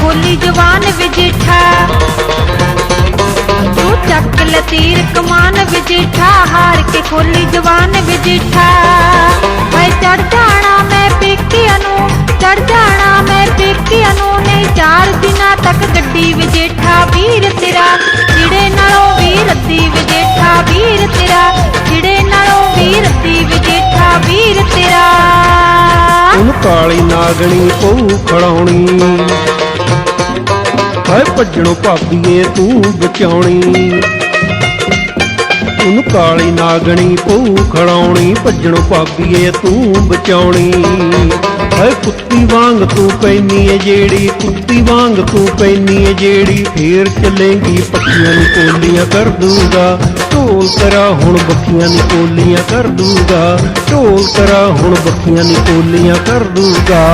ਕੋਲੀ ਜਵਾਨ ਵਿਜੇਠਾ। ਤੂੰ ਚੱਕ ਲੈ ਤੀਰ ਕਮਾਨ ਵਿਜੇਠਾ, ਹਾਰ ਕੇ ਕੋਲੀ ਜਵਾਨ ਵਿਜੇਠਾ। ਮੈਂ ਚੜ ਜਾਣਾ ਮੈਂ ਪੇਕਿਆਂ ਨੂੰ, ਚੜ ਜਾਣਾ ਮੈਂ ਪੇਕਿਆਂ ਨੂੰ, ਨਹੀਂ ਚਾਰ ਦਿਨਾਂ ਤੱਕ ਗੱਡੀ ਵਿਜੇਠਾ, ਵੀਰ ਤੇਰਾ, ਜਿਹੜੇ ਨਾਲੋਂ ਵੀਰ ਅੱਧੀ ਵਿਜੇਠਾ, ਵੀਰ ਤੇਰਾ, ਜਿਹੜੇ ਨਾਲੋਂ ਵੀਰ ਅੱਧੀ ਵਿਜੇਠਾ, ਵੀਰ ਤੇਰਾ। ਉਹਨੂੰ ਕਾਲੀ ਨਾਗਣੀ ਉਹ ਖੜਾਉਣੀ। ਹਾਏ ਭੱਜਣੋਂ ਭਾਬੀਏ ਤੂੰ ਬਚਾਉਣੀ। ਉਹਨੂੰ ਕਾਲੀ ਨਾਗਣੀ ਪਊ ਖੜਾਉਣੀ ਭੱਜਣੋਂ ਭਾਬੀਏ ਤੂੰ ਬਚਾਉਣੀ। ਹਾਏ ਕੁੱਤੀ ਵਾਂਗ ਤੂੰ ਪੈਨੀ ਏ ਜਿਹੜੀ ਕੁੱਤੀ ਵਾਂਗ ਤੂੰ ਪੈਨੀ ਏ ਜਿਹੜੀ ਫੇਰ ਚੱਲੇਗੀ ਪੱਕੀਆਂ ਨੀ ਕੋਲੀਆਂ ਕਰ ਦੂਗਾ। ਢੋਲ ਤੇਰਾ ਹੁਣ ਬੱਕੀਆਂ ਨੀ ਕੋਲੀਆਂ ਕਰ ਦੂਗਾ। ਢੋਲ ਤੇਰਾ ਹੁਣ ਬੱਕੀਆਂ ਨੀ ਕੋਲੀਆਂ ਕਰ ਦੂਗਾ।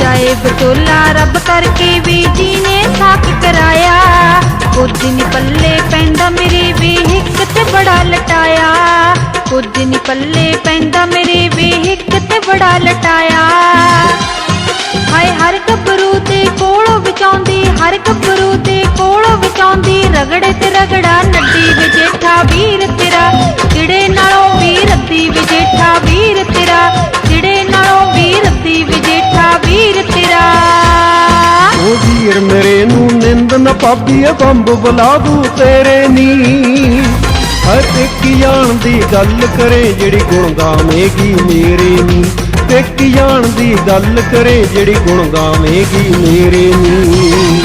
ਜਾਏ ਬਟੋਲਾ ਰੱਬ ਕਰਕੇ ਵੀ ਜੀ ਨੇ ਸਾਕ ਕਰਾਇਆ। ਕੁਝ ਨੀ ਪੱਲੇ ਪੈਂਦਾ ਮੇਰੇ ਵੀ ਹਿੱਕ ਤੇ ਬੜਾ ਲਟਾਇਆ। ਕੁਝ ਨੀ ਪੱਲੇ ਪੈਂਦਾ ਮੇਰੇ ਵੀ ਹਿੱਕ ਤੇ ਬੜਾ ਲਟਾਇਆ। ਹਾਏ, ਹਰ ਗੱਭਰੂ ਦੇ ਕੋਲੋਂ ਵਿਚਾਉਂਦੀ ਹਰ ਗੱਭਰੂ ਤੇ ਕੋਲੋਂ ਵਿਚਾਉਂਦੀ ਰਗੜੇ ਤੇ ਰਗੜਾ ਨੱਡੀ ਵਿਜੇਠਾ ਵੀਰ ਤੇਰਾ। ਕਿੜੇ ਨਾਲੋਂ ਵੀਰ ਅੱਧੀ ਵਿਜੇਠਾ ਵੀਰ ਵੀਰ ਨਿੰਦ ਨਾ ਪਾਬੀਏ ਬੰਬ ਬੁਲਾ ਦੂ ਤੇਰੇ ਨੀ ਹਰ ਇੱਕ ਜਾਣ ਦੀ ਗੱਲ ਕਰੇ ਜਿਹੜੀ ਗੁਣ ਗਾਵੇਗੀ ਮੇਰੇ ਨੀ ਇੱਕ ਜਾਣ ਦੀ ਗੱਲ ਕਰੇ ਜਿਹੜੀ ਗੁਣ ਗਾਵੇਗੀ ਮੇਰੇ ਨੀ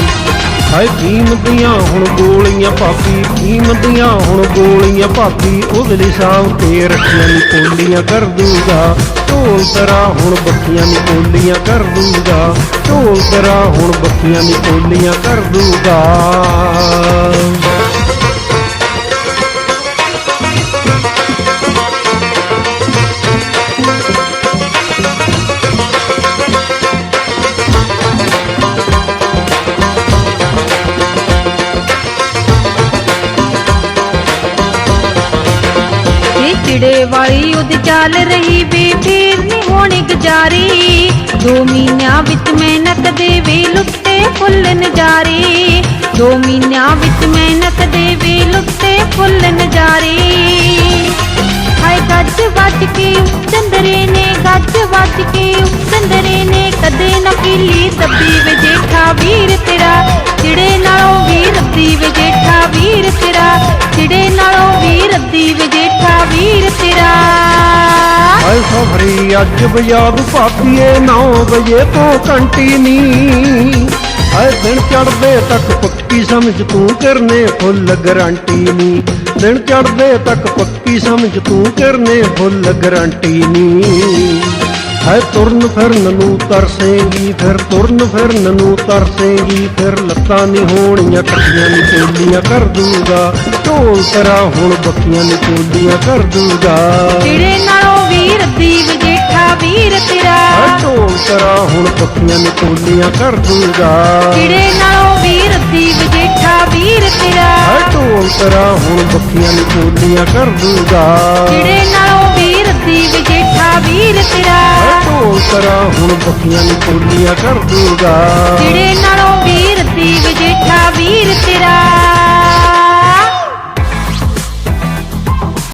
ਹਾਏ ਭੀਮ ਦੀਆਂ ਹੁਣ ਗੋਲੀਆਂ ਭਾਬੀ ਭੀਮ ਦੀਆਂ ਹੁਣ ਗੋਲੀਆਂ ਭਾਬੀ ਉਹਦੇ ਲਈ ਸ਼ਾਮ ਤੇ ਰੱਖੀਆਂ ਨੀ ਕੋਲੀਆਂ ਕਰ ਦੂੰਗਾ। ਢੋਲ ਤਰਾ ਹੁਣ ਬੱਕੀਆਂ ਨੀ ਕੋਲੀਆਂ ਕਰ ਦੂੰਗਾ। ਢੋਲ ਤਰਾ ਹੁਣ ਬੱਕੀਆਂ ਨੀ ਕੋਲੀਆਂ ਕਰ ਦੂੰਗਾ। ਇਹ ਵਾਲੀ ਉਹਦੀ ਚੱਲ ਰਹੀ ਵੇ ਨਹੀਂ ਹੋਣੀ ਗੁਜ਼ਾਰੀ। ਦੋ ਮਹੀਨਿਆਂ ਵਿੱਚ ਮਿਹਨਤ ਦੇ ਵੇ ਲੁੱਟੇ ਫੁੱਲ ਨਜ਼ਾਰੇ। ਦੋ ਮਹੀਨਿਆਂ ਵਿੱਚ ਮਿਹਨਤ ਦੇ ਵੇ ਲੁੱਟੇ ਫੁੱਲ ਨਜ਼ਾਰੇ। ਹਾਏ ਗੱਜ ਵੱਜ ਕੇ ਚੰਦਰੇ ਨੇ, ਗੱਜ ਵੱਜ ਕੇ ਚੰਦਰੇ ਸਫਰੀ ਅੱਜ ਬਜਾਬ 9 ਵਜੇ ਤੋਂ ਘੰਟੀ ਨੀ। ਹਾਏ ਦਿਨ ਚੜਦੇ ਤੱਕ ਪੱਕੀ ਸਮਝ ਤੂੰ ਕਰਨੇ ਫੁੱਲ ਗਰੰਟੀ ਨੀ। ਦਿਨ ਚੜਦੇ ਤੱਕ ਪੱਕੀ ਸਮਝ ਤੂੰ ਕਰਨੇ ਫੁੱਲ ਗਰੰਟੀ ਨੀ। ਹਾਏ ਤੁਰਨ ਫਿਰਨ ਨੂੰ ਤਰਸੇਂਗੀ, ਫਿਰ ਤੁਰਨ ਫਿਰਨ ਨੂੰ ਤਰਸੇਂਗੀ, ਫਿਰ ਲੱਤਾਂ ਨਹੀਂ ਹੋਣੀਆਂ ਕੱਟੀਆਂ ਨੀ ਕੋਲੀਆਂ ਕਰ ਦੂਗਾ। ਢੋਲ ਤੇਰਾ ਹੁਣ ਬੱਕੀਆਂ ਨੀ ਕੋਲੀਆਂ ਕਰ ਦੂਗਾ। ਜਿਹੜੇ ਨਾਲੋਂ ਵੀਰ ਅੱਧੀ ਵਜੇਠਾ ਵੀਰ ਤੇਰਾ। ਢੋਲ ਤਰਾ ਹੁਣ ਪੱਕੀਆਂ ਨੇ ਕੋਲੀਆਂ ਕਰ ਦੂੰਗਾ। ਜਿਹੜੇ ਨਾਲੋਂ ਵੀਰ ਅੱਧੀ ਵਜੇਠਾ ਵੀਰ ਤੇਰਾ। ਢੋਲ ਤਰਾ ਹੁਣ ਪੱਕੀਆਂ ਨੇ ਕੋਲੀਆਂ ਕਰ ਦੂੰਗਾ। ਜਿਹੜੇ ਨਾਲੋਂ ਵੀਰ ਅੱਧੀ ਵਜੇਠਾ ਵੀਰ ਤੇਰਾ। ਢੋਲ ਤਰਾ ਹੁਣ ਪੱਕੀਆਂ ਨੇ ਕੋਲੀਆਂ ਕਰ ਦੂੰਗਾ। ਜਿਹੜੇ ਨਾਲੋਂ ਵੀਰ ਅੱਧੀ ਵਜੇਠਾ ਵੀਰ ਤੇਰਾ।